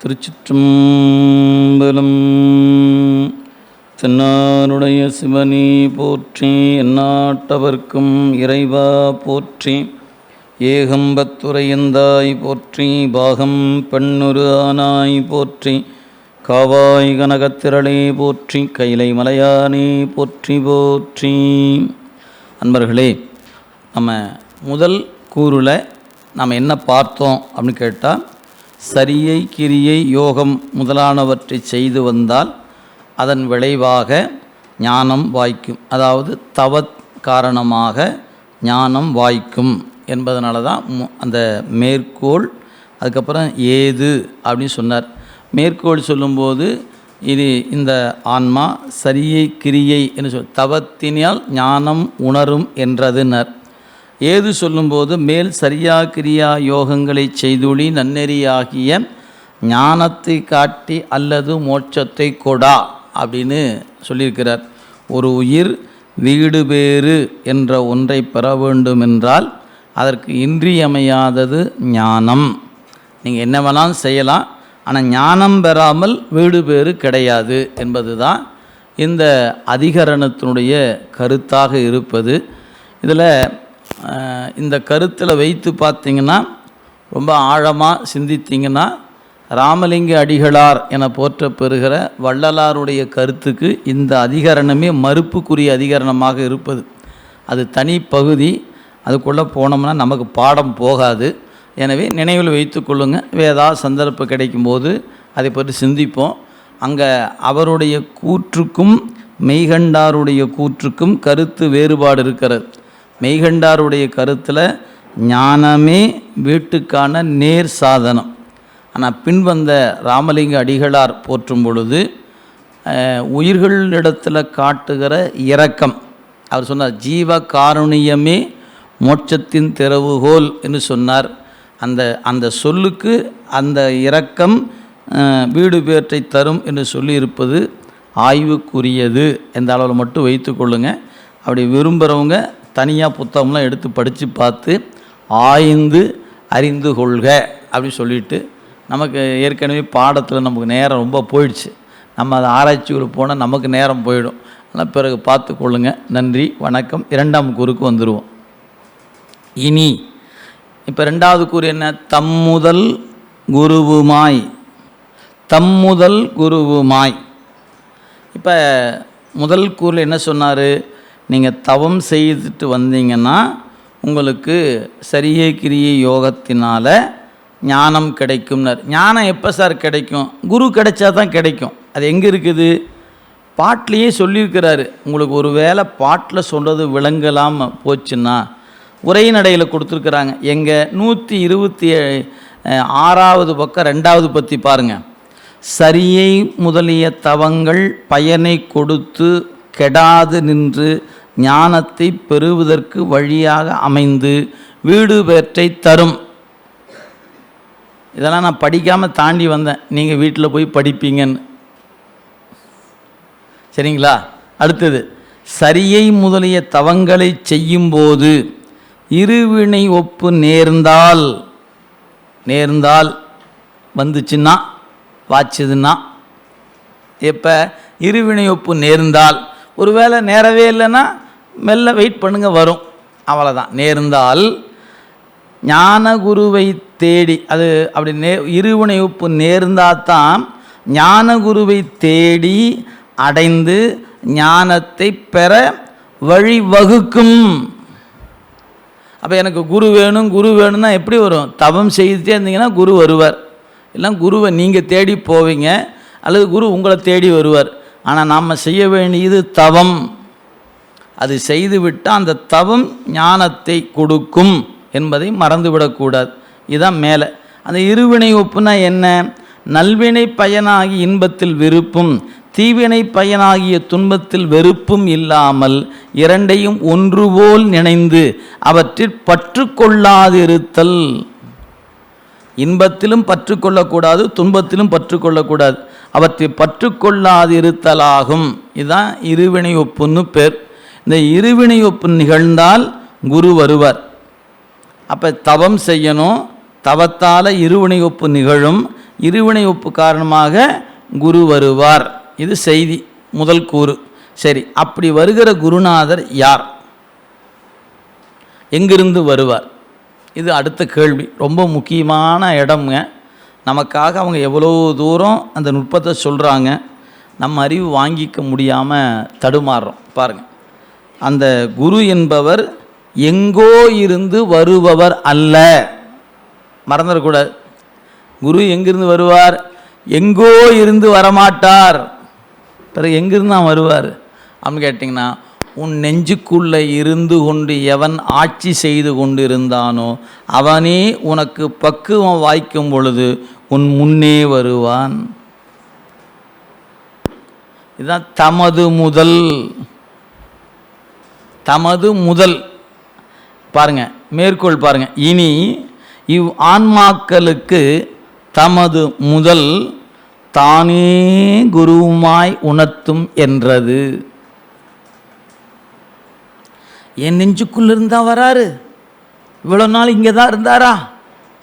திருச்சிற்றம்பலம். தென்னாருடைய சிவனி போற்றி எந்நாட்டவர்க்கும் இறைவா போற்றி ஏகம்பத்துரையந்தாய் போற்றி பாகம் பெண்ணுரு ஆனாய் போற்றி காவாய் கனகத்திரளே போற்றி கைலை மலையானே போற்றி போற்றி. அன்பர்களே நம்ம முதல் கூறில் நாம் என்ன பார்த்தோம் அப்படின்னு கேட்டால் சரியை கிரியை யோகம் முதலானவற்றை செய்து வந்தால் அதன் விளைவாக ஞானம் வாய்க்கும். அதாவது தவத் காரணமாக ஞானம் வாய்க்கும் என்பதனால தான் அந்த மேற்கோள் அதுக்கப்புறம் ஏது அப்படின்னு சொன்னார். மேற்கோள் சொல்லும்போது இது இந்த ஆன்மா சரியை கிரியை என்று சொல் தவத்தினால் ஞானம் உணரும் என்றதுனர் ஏது சொல்லும்போது மேல் சரியா கிரியா யோகங்களை செய்துளி நன்னெறியாகிய ஞானத்தை காட்டி அல்லது மோட்சத்தை கொடா அப்படின்னு சொல்லியிருக்கிறார். ஒரு உயிர் வீடு பேறு என்ற ஒன்றை பெற வேண்டுமென்றால் அதற்கு இன்றியமையாதது ஞானம். நீங்கள் என்ன வேணாலும் செய்யலாம் ஆனால் ஞானம் பெறாமல் வீடு பேறு கிடையாது என்பது தான் இந்த அதிகரணத்தினுடைய கருத்தாக இருப்பது. இதில் இந்த கருத்தில் வைத்து பார்த்தீங்கன்னா ரொம்ப ஆழமாக சிந்தித்தீங்கன்னா ராமலிங்க அடிகளார் என போற்ற பெறுகிற வள்ளலாருடைய கருத்துக்கு இந்த அதிகரணமே மறுப்புக்குரிய அதிகரணமாக இருப்பது. அது தனி பகுதி அதுக்குள்ளே போனோம்னா நமக்கு பாடம் போகாது. எனவே நினைவில் வைத்து கொள்ளுங்கள் வேதா சந்தர்ப்பம் கிடைக்கும்போது அதை பற்றி சிந்திப்போம். அங்கே அவருடைய கூற்றுக்கும் மெய்கண்டாருடைய கூற்றுக்கும் கருத்து வேறுபாடு இருக்கிறது. மெய்கண்டாருடைய கருத்தில் ஞானமே வீட்டுக்கான நேர் சாதனம். ஆனால் பின்வந்த ராமலிங்க அடிகளார் போற்றும் பொழுது உயிர்களிடத்தில் காட்டுகிற இரக்கம். அவர் சொன்னார் ஜீவ காருணியமே மோட்சத்தின் திறவுகோல் என்று சொன்னார். அந்த அந்த சொல்லுக்கு அந்த இரக்கம் வீடு பேற்றை தரும் என்று சொல்லியிருப்பது ஆய்வுக்குரியது எந்த அளவில் மட்டும் வைத்து கொள்ளுங்கள் அப்படி விரும்புகிறவங்க தனியாக புத்தகம்லாம் எடுத்து படித்து பார்த்து ஆய்ந்து அறிந்து கொள்க அப்படி சொல்லிட்டு நமக்கு ஏற்கனவே பாடத்தில் நமக்கு நேரம் ரொம்ப போயிடுச்சு. நம்ம அதை ஆராய்ச்சிக்குள்ளே போனால் நமக்கு நேரம் போயிடும். அதனால் பிறகு பார்த்து கொள்ளுங்கள் நன்றி வணக்கம். இரண்டாம் கூறுக்கு வந்துடுவோம் இனி இப்போ ரெண்டாவது கூறு என்ன? தம்முதல் குருவுமாய். தம்முதல் குருவுமாய். இப்போ முதல் கூறில் என்ன சொன்னார்? நீங்கள் தவம் செய்துட்டு வந்தீங்கன்னா உங்களுக்கு சரியை கிரியை யோகத்தினால் ஞானம் கிடைக்கும்னார். ஞானம் எப்போ சார் கிடைக்கும்? குரு கிடைச்சா தான் கிடைக்கும். அது எங்கே இருக்குது? பாட்டிலேயே சொல்லியிருக்கிறாரு. உங்களுக்கு ஒரு வேளை பாட்டில் சொல்கிறது விளங்கலாமல் போச்சுன்னா உரைநடையில் கொடுத்துருக்குறாங்க. எங்கள் நூற்றி இருபத்தி ஆறாவது பக்கம் ரெண்டாவது பற்றி பாருங்கள் சரியை முதலிய தவங்கள் பயனை கொடுத்து கெடாது நின்று ஞானத்தை பெறுவதற்கு வழியாக அமைந்து வீடு பேற்றை தரும். இதெல்லாம் நான் படிக்காமல் தாண்டி வந்தேன். நீங்கள் வீட்டில் போய் படிப்பீங்கன்னு. சரிங்களா? அடுத்தது சரியை முதலிய தவங்களை செய்யும்போது இருவினை ஒப்பு நேர்ந்தால் நேர்ந்தால் வந்துச்சுன்னா வாச்சுதுன்னா எப்போ? இருவினை ஒப்பு நேர்ந்தால். ஒருவேளை நேரவே இல்லைன்னா மெல்ல வெயிட் பண்ணுங்கள் வரும். அவ்வளோதான் நேர்ந்தால் ஞான குருவை தேடி அது அப்படி நே இருவினை உப்பு நேர்ந்தால் தான் ஞான குருவை தேடி அடைந்து ஞானத்தை பெற வழிவகுக்கும் அப்போ எனக்கு குரு வேணும் குரு வேணும்னா எப்படி வரும்? தவம் செய்துட்டே இருந்தீங்கன்னா குரு வருவார். இல்லை குருவை நீங்கள் தேடி போவீங்க அல்லது குரு உங்களை தேடி வருவார். ஆனால் நாம் செய்ய வேண்டியது தவம். அது செய்துவிட்டால் அந்த தவம் ஞானத்தை கொடுக்கும் என்பதை மறந்துவிடக்கூடாது இதுதான் மேலே. அந்த இருவினை ஒப்புனா என்ன? நல்வினை பயனாகி இன்பத்தில் விருப்பும் தீவினை பயனாகிய துன்பத்தில் வெறுப்பும் இல்லாமல் இரண்டையும் ஒன்றுபோல் நினைந்து அவற்றில் பற்று கொள்ளாதிருத்தல். இன்பத்திலும் பற்று கொள்ளக்கூடாது துன்பத்திலும் பற்று கொள்ளக்கூடாது. அவற்றை பற்றுக்கொள்ளாதிருத்தலாகும். இதுதான் இருவினை ஒப்புன்னு பேர். இந்த இருவினை ஒப்பு நிகழ்ந்தால் குரு வருவர். அப்போ தவம் செய்யணும். தவத்தால் இருவினை ஒப்பு நிகழும். இருவினை ஒப்பு காரணமாக குரு வருவார். இது செய்தி முதல் கூறு. சரி அப்படி வருகிற குருநாதர் யார்? எங்கிருந்து வருவார்? இது அடுத்த கேள்வி. ரொம்ப முக்கியமான இடம்ங்க. நமக்காக அவங்க எவ்வளோ தூரம் அந்த நுட்பத்தை சொல்கிறாங்க நம்ம அறிவு வாங்கிக்க முடியாமல் தடுமாறுறோம். பாருங்கள் அந்த குரு என்பவர் எங்கோ இருந்து வருபவர் அல்ல. மறந்துடக்கூடாது. குரு எங்கிருந்து வருவார்? எங்கோ இருந்து வரமாட்டார். பிறகு எங்கிருந்து தான் வருவார்? அப்படின்னு கேட்டிங்கன்னா உன் நெஞ்சுக்குள்ளே இருந்து கொண்டு எவன் ஆட்சி செய்து கொண்டிருந்தானோ அவனே உனக்கு பக்குவம் வாய்க்கும் பொழுது உன் முன்னே வருவான். இதுதான் தமது முதல் தமது முதல். பாருங்க மேற்கோள் பாருங்க. இனி இவ் ஆன்மாக்களுக்கு தமது முதல் தானே குருவுமாய் உணர்த்தும் என்றது. என் நெஞ்சுக்குள்ள இருந்தா வராரு. இவ்வளோ நாள் இங்கே தான் இருந்தாரா?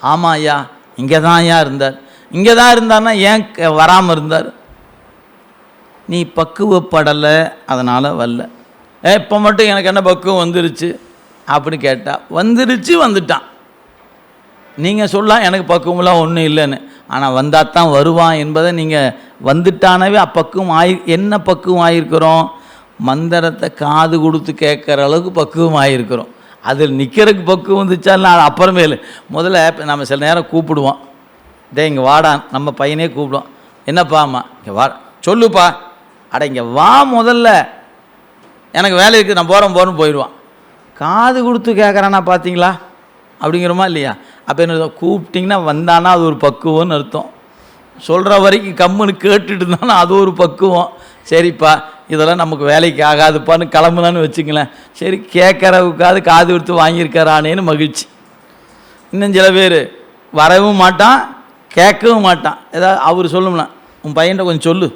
ஆமாம் ஐயா இங்கே தான் ஐயா இருந்தார். இங்கே தான் இருந்தார்னா ஏன் வராமல் இருந்தார்? நீ பக்குவப்படலை அதனால் வரல. ஏ இப்போ மட்டும் எனக்கு என்ன பக்குவம் வந்துருச்சு? அப்படின்னு கேட்டால் வந்துருச்சு வந்துட்டான். நீங்கள் சொல்லலாம் எனக்கு பக்குவம்லாம் ஒன்றும் இல்லைன்னு. ஆனால் வந்தால் தான் வருவான் என்பதை நீங்கள் வந்துட்டானவே அப்பக்குவம் ஆயி என்ன பக்குவம் ஆகிருக்கிறோம் மந்திரத்தை காது கொடுத்து கேட்குற அளவுக்கு பக்குவமாக இருக்கிறோம் அதில் நிற்கிறதுக்கு பக்குவம் வந்துச்சா நான் அப்புறமேலு. முதல்ல நம்ம சில நேரம் கூப்பிடுவோம். டே இங்கே வாடா நம்ம பையனே கூப்பிடுவோம் என்னப்பா அம்மா? இங்கே வா. சொல்லுப்பா. அட இங்கே வா முதல்ல. எனக்கு வேலை இருக்குது நான் போகிறேன் போகிறேன்னு போயிடுவான். காது கொடுத்து கேட்குறானா பார்த்தீங்களா? அப்படிங்கிறோமா இல்லையா? அப்போ என்ன கூப்பிட்டிங்கன்னா வந்தானா அது ஒரு பக்குவம்னு அர்த்தம். சொல்கிற வரைக்கும் கம்முன்னு கேட்டுட்டு இருந்தானா அது ஒரு பக்குவம். சரிப்பா. இதெல்லாம் நமக்கு வேலைக்கு ஆகாதுப்பான்னு கிளம்புனான்னு வச்சுங்களேன் சரி கேட்குறவுக்காவது காது கொடுத்து வாங்கியிருக்காரானேன்னு மகிழ்ச்சி. இன்னும் சில பேர் வரவும் மாட்டான் கேட்கவும் மாட்டான். ஏதாவது அவர் சொல்லுங்களேன் உன் பையன்கிட்ட கொஞ்சம் சொல்லு.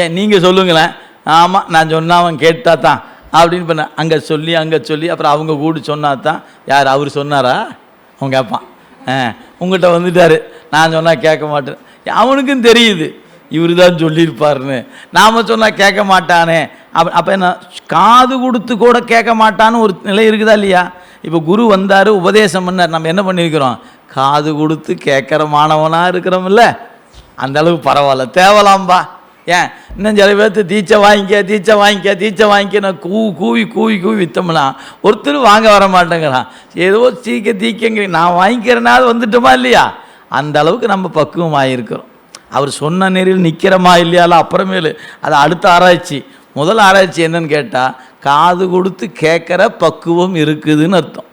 ஏன் நீங்கள் சொல்லுங்களேன். ஆமாம் நான் சொன்னால் அவன் கேட்டா தான். அப்படின்னு பண்ண அங்கே சொல்லி அங்கே சொல்லி அப்புறம் அவங்க கூட சொன்னா தான். யார் அவர் சொன்னாரா? அவன் கேட்பான். ஆ உங்கள்கிட்ட வந்துட்டார். நான் சொன்னால் கேட்க மாட்டேன். அவனுக்கும் தெரியுது. இவர் தான் சொல்லியிருப்பார்னு நாம் சொன்னால் கேட்க மாட்டானே. அப் அப்போ என்ன காது கொடுத்து கூட கேட்க மாட்டான்னு ஒரு நிலை இருக்குதா இல்லையா? இப்போ குரு வந்தார் உபதேசம் பண்ணார். நம்ம என்ன பண்ணியிருக்கிறோம்? காது கொடுத்து கேட்குற மாணவனாக இருக்கிறோம்ல. அந்த அளவுக்கு பரவாயில்ல. தேவலாம்பா. ஏன்? இன்னும் சில பேர்த்து தீச்சை வாங்கிக்க தீச்சை வாங்கிக்க தீச்சை வாங்கிக்க நான் கூ கூவி கூவி கூவி விற்றோம்னா ஒருத்தர் வாங்க வர மாட்டேங்கிறான். ஏதோ சீக்க தீக்கங்க நான் வாங்கிக்கிறனால வந்துட்டோமா இல்லையா? அந்த அளவுக்கு நம்ம பக்குவம் ஆகியிருக்கிறோம் அவர் சொன்ன நெறியில் நிற்கிறோமா இல்லையால அப்புறமேலு. அது அடுத்த ஆராய்ச்சி. முதல் ஆராய்ச்சி என்னன்னு கேட்டால் காது கொடுத்து கேட்குற பக்குவம் இருக்குதுன்னு அர்த்தம்.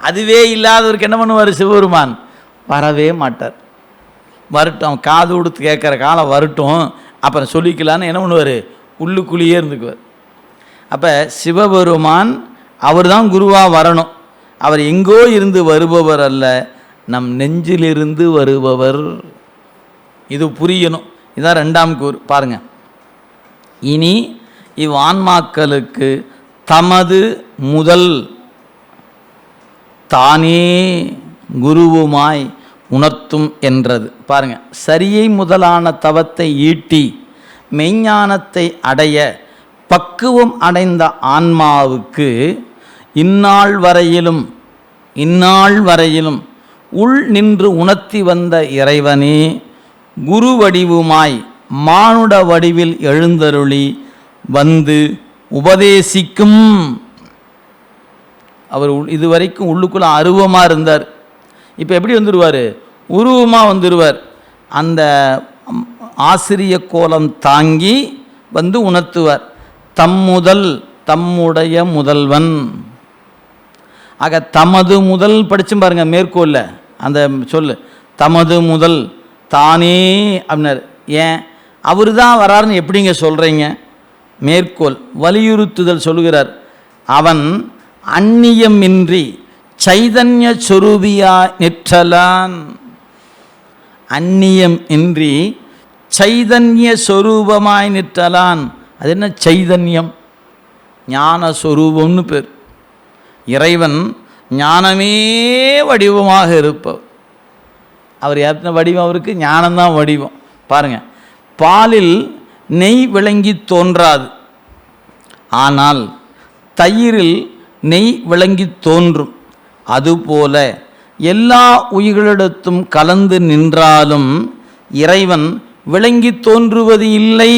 அதுவே இல்லாதவருக்கு என்ன பண்ணுவார் சிவபெருமான்? வரவே மாட்டார். வரட்டும் காது கொடுத்து கேட்குற காலம் வரட்டும் அப்புறம் சொல்லிக்கலான்னு என்ன பண்ணுவார்? உள்ளுக்குள்ளேயே இருந்துக்குவார். அப்போ சிவபெருமான் அவர் தான் குருவாக வரணும். அவர் எங்கோ இருந்து வருபவர் அல்ல நம் நெஞ்சிலிருந்து வருபவர். இது புரியணும். இதான் ரெண்டாம் கூறு. பாருங்கள் இனி இவ் ஆன்மாக்களுக்கு தமது முதல் தானே குருவுமாய் உணர்த்தும் என்றது. பாருங்க. சரியை முதலான தவத்தை ஈட்டி மெய்ஞானத்தை அடைய பக்குவம் அடைந்த ஆன்மாவுக்கு இந்நாள் வரையிலும் இந்நாள் வரையிலும் உள் நின்று உணர்த்தி வந்த இறைவனே குரு வடிவுமாய் மானுட வடிவில் எழுந்தருளி வந்து உபதேசிக்கும். அவர் உள்- இதுவரைக்கும் உள்ளுக்குள்ள அருவமாக இருந்தார். இப்போ எப்படி வந்துடுவார் உருவமாக வந்துடுவார் அந்த ஆசிரிய கோலம் தாங்கி வந்து உணர்த்துவார். தம்முதல் தம்முடைய முதல்வன். ஆக தமது முதல் படித்து பாருங்கள் மேற்கோளில் அந்த சொல்லு. தமது முதல் தானே அப்படின்னாரு ஏன்? அவர் தான் வராருன்னு எப்படிங்க சொல்கிறீங்க மேற்கோள் வலியுறுத்துதல் சொல்கிறார் அவன் அந்நியமின்றி சைதன்ய சொரூபியா நிற்றலான். அந்நியம் இன்றி சைதன்ய சொரூபமாய் நிற்றலான். அது என்ன சைதன்யம்? ஞான சொரூபம்னு பேர். இறைவன் ஞானமே வடிவமாக இருப்பவர் அவர் ஏற்றின வடிவம் அவருக்கு ஞானம்தான் வடிவம். பாருங்கள் பாலில் நெய் விளங்கி தோன்றாது. ஆனால் தயிரில் நெய் விளங்கி தோன்றும். அதுபோல எல்லா உயிர்களிடத்தும் கலந்து நின்றாலும் இறைவன் விளங்கி தோன்றுவது இல்லை.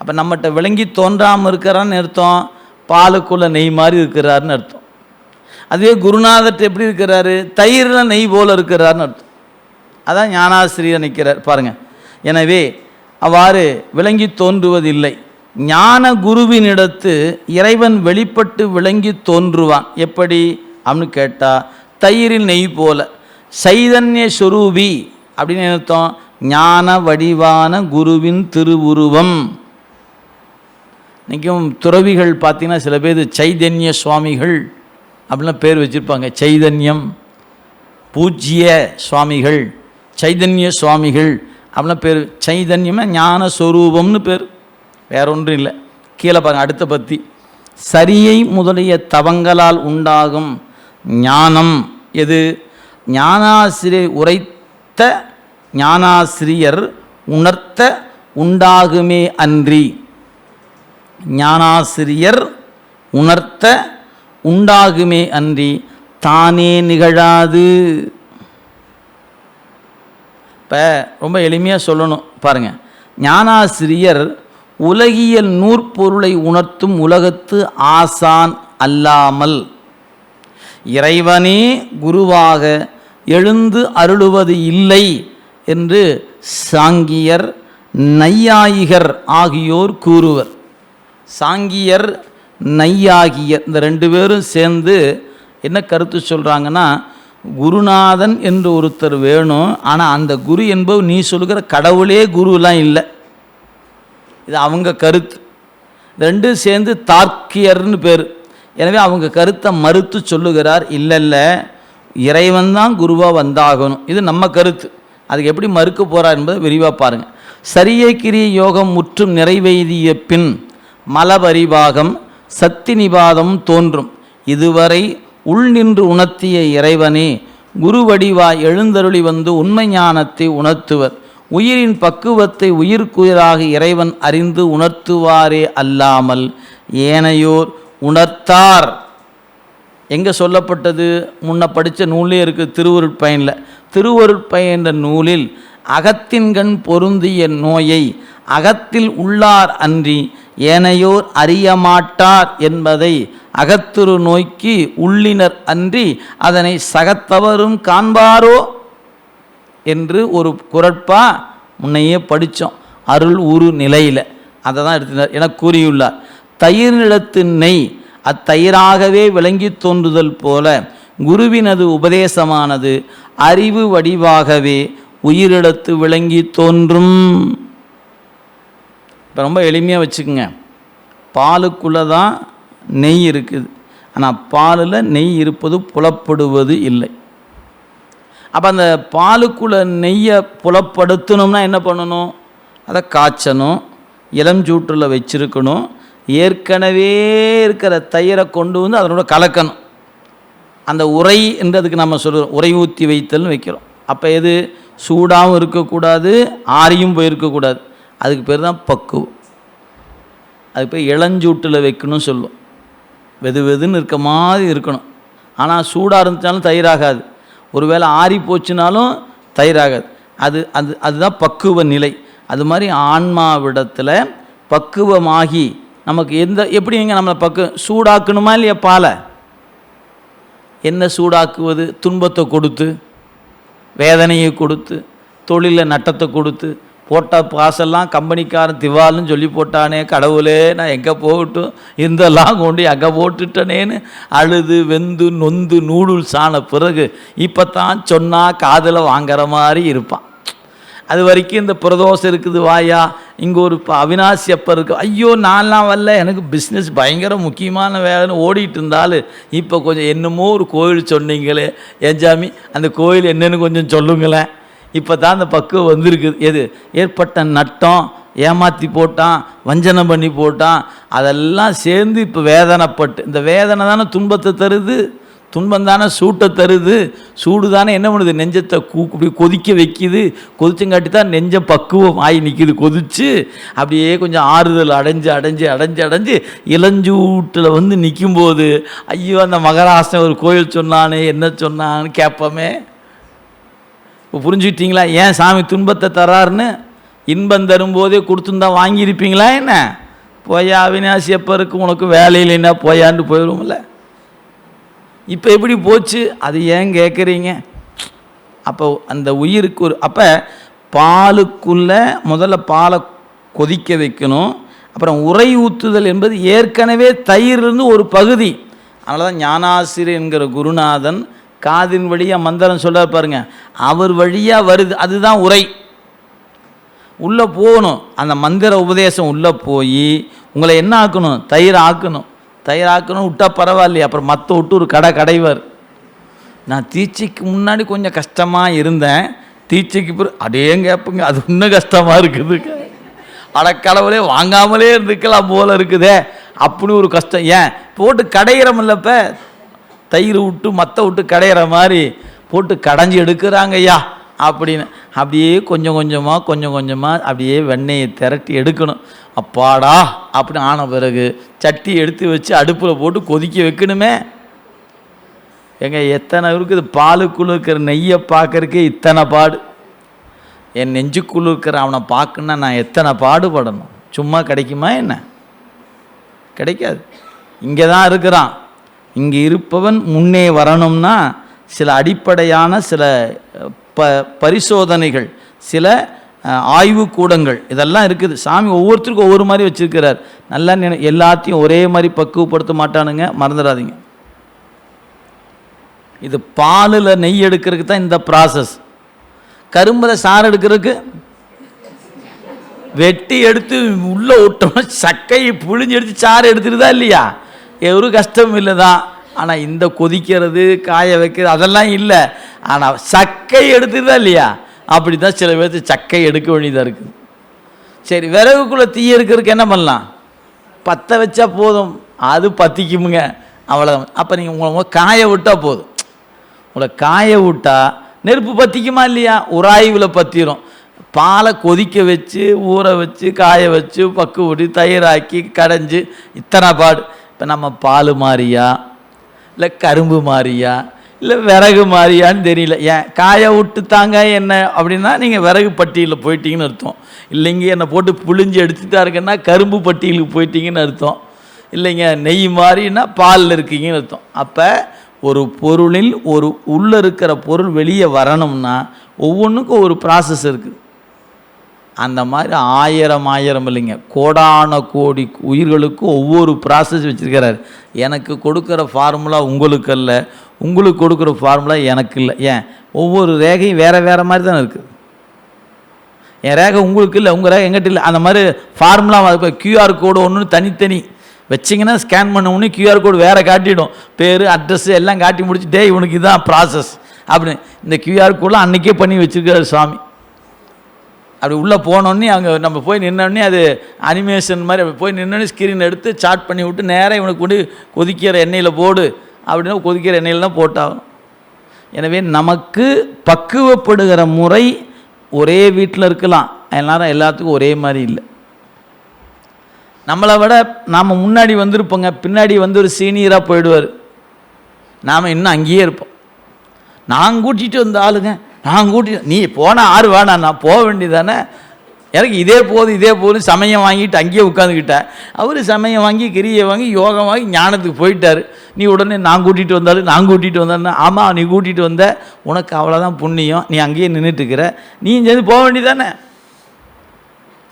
அப்போ நம்மகிட்ட விளங்கி தோன்றாமல் இருக்கிறான்னு அர்த்தம் பாலுக்குள்ளே நெய் மாதிரி இருக்கிறாருன்னு அர்த்தம். அதுவே குருநாதர்கிட்ட எப்படி இருக்கிறாரு? தயிரில் நெய் போல இருக்கிறாருன்னு அர்த்தம். அதான் ஞானாசிரியர் நிற்கிறார் பாருங்கள் எனவே அவ்வாறு விளங்கி தோன்றுவதில்லை. ஞான குருவினிடத்து இறைவன் வெளிப்பட்டு விளங்கி தோன்றுவான். எப்படி? அப்படின்னு கேட்டால் தயிரில் நெய் போல. சைதன்ய சுரூபி அப்படின்னு அர்த்தம்? ஞான வடிவான குருவின் திருவுருவம். இன்றைக்கும் துறவிகள் பார்த்தீங்கன்னா சில பேர் சைதன்ய சுவாமிகள் அப்படிலாம் பேர் வச்சுருப்பாங்க. சைதன்யம் பூஜ்ய சுவாமிகள் சைதன்ய சுவாமிகள் அப்படிலாம் பேர். சைதன்யம்னா ஞான ஸ்வரூபம்னு பேர். வேற ஒன்றும் இல்லை. கீழே பாருங்க அடுத்த பத்தி. சரியை முதலிய தவங்களால் உண்டாகும் ஞானம் எது? ஞானாசிரியர் உரைத்த ஞானாசிரியர் உணர்த்த உண்டாகுமே அன்றி. ஞானாசிரியர் உணர்த்த உண்டாகுமே அன்றி தானே நிகழாது. இப்போ ரொம்ப எளிமையாக சொல்லணும் பாருங்கள் ஞானாசிரியர் உலகியல் நூற்பொருளை உணர்த்தும் உலகத்து ஆசான் அல்லாமல் இறைவனே குருவாக எழுந்து அருளுவது இல்லை என்று சாங்கியர் நையாயிகர் ஆகியோர் கூறுவர். சாங்கியர் நையாகியர் இந்த ரெண்டு பேரும் சேர்ந்து என்ன கருத்து சொல்கிறாங்கன்னா குருநாதன் என்று ஒருத்தர் வேணும் ஆனால் அந்த குரு என்பவர் நீ சொல்லுகிற கடவுளே குருலாம் இல்லை. இது அவங்க கருத்து. ரெண்டும் சேர்ந்து தார்க்கியர்னு பேர். எனவே அவங்க கருத்தை மறுத்து சொல்லுகிறார் இல்லை இல்லை இறைவன் தான் குருவாக வந்தாகணும். இது நம்ம கருத்து. அதுக்கு எப்படி மறுக்க போகிறார் என்பதை விரிவாக பாருங்கள் சரிய கிரிய யோகம் முற்றும் நிறைவேறிய பின் மலபரிபாகம் சக்தி நிபாதம் தோன்றும். இதுவரை உள்நின்று உணர்த்திய இறைவனே குருவடிவாய் எழுந்தருளி வந்து உண்மை ஞானத்தை உணர்த்துவர். உயிரின் பக்குவத்தை உயிர்க்குயிராக இறைவன் அறிந்து உணர்த்துவாரே அல்லாமல் ஏனையோர் உணர்த்தார். எங்கே சொல்லப்பட்டது? முன்ன படித்த நூலே இருக்குது திருவருட்பயனில். திருவருட்பயன்ற நூலில் அகத்தின்கண் பொருந்திய நோயை அகத்தில் உள்ளார் அன்றி ஏனையோர் அறியமாட்டார் என்பதை அகத்துரு நோய்க்கு உள்ளினர் அன்றி அதனை சகத்தவரும் காண்பாரோ என்று ஒரு குரட்பா முன்னையே படித்தோம் அருள் உரு நிலையில். அதை தான் எடுத்தினார் என கூறியுள்ளார். தயிர் நிலத்து நெய் அத்தயிராகவே விளங்கி தோன்றுதல் போல குருவினது உபதேசமானது அறிவு வடிவாகவே உயிரிழத்து விளங்கி தோன்றும். இப்போ ரொம்ப எளிமையாக வச்சுக்கோங்க. பாலுக்குள்ளே தான் நெய் இருக்குது. ஆனால் பாலில் நெய் இருப்பது புலப்படுவது இல்லை. அப்போ அந்த பாலுக்குள்ளே நெய்யை புலப்படுத்தணும்னா என்ன பண்ணணும்? அதை காய்ச்சணும் இளஞ்சூற்றில் வச்சுருக்கணும் ஏற்கனவே இருக்கிற தயிரை கொண்டு வந்து அதனோட கலக்கணும். அந்த உரை என்றதுக்கு நம்ம சொல்கிறோம் உரை ஊற்றி வைத்தல்னு வைக்கிறோம். அப்போ எது? சூடாகவும் இருக்கக்கூடாது ஆறியும் போயிருக்கக்கூடாது. அதுக்கு பேர் தான் பக்குவம் அது போய் இளஞ்சூட்டில் வைக்கணும்னு சொல்லுவோம் வெது வெதுன்னு இருக்க மாதிரி இருக்கணும். ஆனால் சூடாக இருந்துச்சாலும் தயிராகாது. ஒருவேளை ஆறி போச்சுனாலும் தயிராகாது. அது அது அதுதான் பக்குவ நிலை. அது மாதிரி ஆன்மாவிடத்தில் பக்குவமாகி நமக்கு எந்த எப்படி நீங்கள் நம்மளை பக்கு சூடாக்கணுமா இல்லையா பாலை? என்ன சூடாக்குவது? துன்பத்தை கொடுத்து வேதனையை கொடுத்து தொழிலில் நட்டத்தை கொடுத்து போட்ட பாசெல்லாம் கம்பெனிக்காரன் திவால்னு சொல்லி போட்டானே கடவுளே நான் எங்கே போகட்டும்? இருந்தெல்லாம் கொண்டு அங்கே போட்டுட்டனேன்னு அழுது வெந்து நொந்து நூடுல்ஸ் ஆன பிறகு இப்போ தான் சொன்னால் காதில் வாங்குற மாதிரி இருப்பான். அது வரைக்கும் இந்த பிரதோஷம் இருக்குது வாயா இங்கே ஒரு அவினாசி அப்போ இருக்குது ஐயோ நான்லாம் வரல எனக்கு பிஸ்னஸ் பயங்கர முக்கியமான வேலைன்னு ஓடிட்டு இருந்தாலும் இப்போ கொஞ்சம் என்னமோ ஒரு கோயில் சொன்னீங்களே ஏஞ்சாமி அந்த கோயில் என்னென்னு கொஞ்சம் சொல்லுங்களேன். இப்போ தான் அந்த பக்குவம் வந்திருக்குது எது? ஏற்பட்ட நட்டம் ஏமாற்றி போட்டான் வஞ்சனம் பண்ணி போட்டான் அதெல்லாம் சேர்ந்து இப்போ வேதனைப்பட்டு இந்த வேதனை தானே துன்பத்தை தருது துன்பம் தானே சூட்டை தருது சூடு தானே என்ன பண்ணுது? நெஞ்சத்தை கூ இப்படி கொதிக்க வைக்கிது கொதிச்சங்காட்டி தான் நெஞ்சம் பக்குவம் ஆகி நிற்கிது கொதிச்சு அப்படியே கொஞ்சம் ஆறுதல் அடைஞ்சு அடைஞ்சு அடைஞ்சு அடைஞ்சு இளஞ்சூட்டில் வந்து நிற்கும்போது ஐயோ அந்த மகராசன் ஒரு கோயில் சொன்னானே என்ன சொன்னான்னு கேட்போமே. இப்போ புரிஞ்சுக்கிட்டீங்களா? ஏன் சாமி துன்பத்தை தராருன்னு? இன்பம் தரும்போதே கொடுத்துருந்தா வாங்கியிருப்பீங்களா என்ன? போயா அவினாசி எப்போ இருக்கு உனக்கு வேலை இல்லைன்னா போயான்னு போயிடுவோம்ல. இப்போ எப்படி போச்சு? அது ஏன் கேட்குறீங்க? அப்போ அந்த உயிருக்கு ஒரு அப்போ பாலுக்குள்ளே முதல்ல பாலை கொதிக்க வைக்கணும். அப்புறம் உரை ஊற்றுதல் என்பது ஏற்கனவே தயிரிலிருந்து ஒரு பகுதி. அதனால தான் ஞானாசிரியர் என்கிற குருநாதன் காதின் வழியாக மந்திரம் சொல்ல பாருங்க. அவர் வழியாக வருது அதுதான் உரை. உள்ளே போகணும். அந்த மந்திர உபதேசம் உள்ளே போய் உங்களை என்ன ஆக்கணும்? தயிர் ஆக்கணும். தயிர் ஆக்கணும் விட்டா பரவாயில்லையே. அப்புறம் மற்ற விட்டு ஒரு கடை கடைவர். நான் தீட்சைக்கு முன்னாடி கொஞ்சம் கஷ்டமாக இருந்தேன். தீட்சைக்கு பிறகு அதே கேட்புங்க அது இன்னும் கஷ்டமாக இருக்குது. அடக்கடவுளே வாங்காமலே இருந்துக்கலாம் போல இருக்குதே. அப்படி ஒரு கஷ்டம். ஏன்? போட்டு கடையிறமில்லப்ப தயிர் விட்டு மற்ற விட்டு கடையிற மாதிரி போட்டு கடைஞ்சி எடுக்கிறாங்க ஐயா அப்படின்னு. அப்படியே கொஞ்சம் கொஞ்சமாக கொஞ்சம் கொஞ்சமாக அப்படியே வெண்ணெயை திரட்டி எடுக்கணும். அப்பாடா அப்படின்னு ஆன பிறகு சட்டி எடுத்து வச்சு அடுப்பில் போட்டு கொதிக்க வைக்கணுமே. எங்க எத்தனை இருக்குது? பாலுக்குள்ள இருக்கிற நெய்யை பார்க்கறக்கே இத்தனை பாடு. என் நெஞ்சுக்குள்ள இருக்கிற அவனை பார்க்கணுன்னா நான் எத்தனை பாடுபடணும்? சும்மா கிடைக்குமா என்ன? கிடைக்காது. இங்கே தான் இருக்கிறான். இங்கே இருப்பவன் முன்னே வரணும்னா சில அடிப்படையான சில ப பரிசோதனைகள் சில ஆய்வு ஆய்வுக்கூடங்கள் இதெல்லாம் இருக்குது. சாமி ஒவ்வொருத்தருக்கும் ஒவ்வொரு மாதிரி வச்சுருக்கிறார். நல்லா நினை எல்லாத்தையும் ஒரே மாதிரி பக்குவப்படுத்த மாட்டானுங்க. மறந்துடாதீங்க. இது பாலில் நெய் எடுக்கிறதுக்கு தான் இந்த ப்ராசஸ் கரும்பில் சாறு எடுக்கிறதுக்கு வெட்டி எடுத்து உள்ளே விட்டோம் சக்கையை புழிஞ்சு எடுத்து சாறு எடுத்துருதா இல்லையா? ஒரு கஷ்டம் இல்லை தான். ஆனால் இந்த கொதிக்கிறது காய வைக்கிறது அதெல்லாம் இல்லை. ஆனால் சக்கை எடுத்துதான் இல்லையா? அப்படி தான் சில பேர்த்து சக்கை எடுக்க வேண்டியதாக இருக்குது. சரி விறகுக்குள்ளே தீ இருக்கிறதுக்கு என்ன பண்ணலாம்? பற்ற வச்சா போதும். அது பற்றிக்குமுங்க அவ்வளோதான் அப்போ நீங்கள் உங்களை காய விட்டால் போதும். உங்களை காய விட்டால் நெருப்பு பற்றிக்குமா இல்லையா? உராய்வில் பற்றிடும் பாலை கொதிக்க வச்சு ஊற வச்சு காய வச்சு பக்கு ஊட்டி தயிராக்கி கடைஞ்சி இத்தனை பாடு. இப்போ நம்ம பால் மாறியா? இல்லை கரும்பு மாதிரியா இல்லை விறகு மாதிரியான்னு தெரியல. ஏன் காய விட்டு தாங்க என்ன? அப்படின்னா நீங்கள் விறகு பட்டியலில் போயிட்டீங்கன்னு அர்த்தம். இல்லைங்க என்னை போட்டு புழிஞ்சு எடுத்துட்டா இருக்கேன்னா கரும்பு பட்டியலுக்கு போயிட்டீங்கன்னு அர்த்தம். இல்லைங்க நெய் மாதிரின்னா பாலில் இருக்கீங்கன்னு அர்த்தம். அப்போ ஒரு பொருளில் ஒரு உள்ளே இருக்கிற பொருள் வெளியே வரணும்னா ஒவ்வொன்றுக்கும் ஒரு ப்ராசஸ் இருக்குது அந்த மாதிரி ஆயிரம் ஆயிரம் இல்லைங்க. கோடான கோடி உயிர்களுக்கும் ஒவ்வொரு ப்ராசஸ் வச்சுருக்கிறார். எனக்கு கொடுக்குற ஃபார்முலா உங்களுக்கு அல்ல. உங்களுக்கு கொடுக்குற ஃபார்முலா எனக்கு இல்லை. ஏன்? ஒவ்வொரு ரேகையும் வேறு வேறு மாதிரி தானே இருக்குது என் ரேகை உங்களுக்கு இல்லை உங்கள் ரேகை எங்கிட்ட இல்லை. அந்த மாதிரி ஃபார்முலா இப்போ கியூஆர் கோடு ஒன்று தனித்தனி வச்சிங்கன்னா ஸ்கேன் பண்ண உடனே கியூஆர் கோடு வேறு காட்டிடும். பேர் அட்ரஸ் எல்லாம் காட்டி முடிச்சு டேய் இவனுக்கு இதுதான் ப்ராசஸ் அப்படின்னு இந்த கியூஆர் கோடெலாம் அன்றைக்கே பண்ணி வச்சுருக்காரு சுவாமி. அப்படி உள்ளே போனோடனே அங்கே நம்ம போய் நின்னோடனே அது அனிமேஷன் மாதிரி அப்படி போய் நின்னோடனே ஸ்க்ரீன் எடுத்து சாட் பண்ணி விட்டு நேராக இவனுக்கு கொண்டு கொதிக்கிற எண்ணெயில் போடு அப்படின்னா கொதிக்கிற எண்ணெயில் தான் போட்டாகும் எனவே நமக்கு பக்குவப்படுகிற முறை ஒரே வீட்டில் இருக்கலாம். எல்லாரும் எல்லாத்துக்கும் ஒரே மாதிரி இல்லை. நம்மளை விட நாம் முன்னாடி வந்திருப்போங்க. பின்னாடி வந்து ஒரு சீனியராக போயிடுவார். நாம் இன்னும் அங்கேயே இருப்போம். நான் கூட்டிகிட்டு வந்த ஆளுங்க நான் கூட்டி நீ போனால் ஆறு வேணாம் நான் போக வேண்டியதானே எனக்கு இதே போதும் இதே போதும் சமயம் வாங்கிட்டு அங்கேயே உட்காந்துக்கிட்டேன் அவர் சமயம் வாங்கி கிரியை வாங்கி யோகம் வாங்கி ஞானத்துக்கு போயிட்டார். நீ உடனே நான் கூட்டிகிட்டு வந்தாலும் நான் கூட்டிகிட்டு வந்தேன்னா ஆமாம் நீ கூட்டிகிட்டு வந்த உனக்கு அவ்வளோதான் புண்ணியம். நீ அங்கேயே நின்றுட்டுருக்கிற நீ சேர்ந்து போக வேண்டியதானே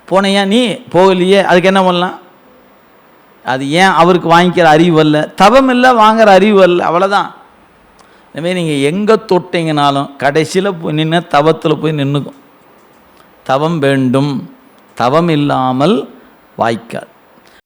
போனையா நீ? போகலையே அதுக்கு என்ன பண்ணலாம்? அது ஏன் அவருக்கு வாங்கிக்கிற அறிவு அல்ல தவம் இல்லை வாங்குற அறிவு அல்ல அவ்வளோதான் இனிமேல் நீங்கள் எங்கே தொட்டிங்கனாலும் கடைசியில் போய் நின்று தவத்தில் போய் நின்றுக்கும் தவம் வேண்டும். தவம் இல்லாமல் வாய்க்காது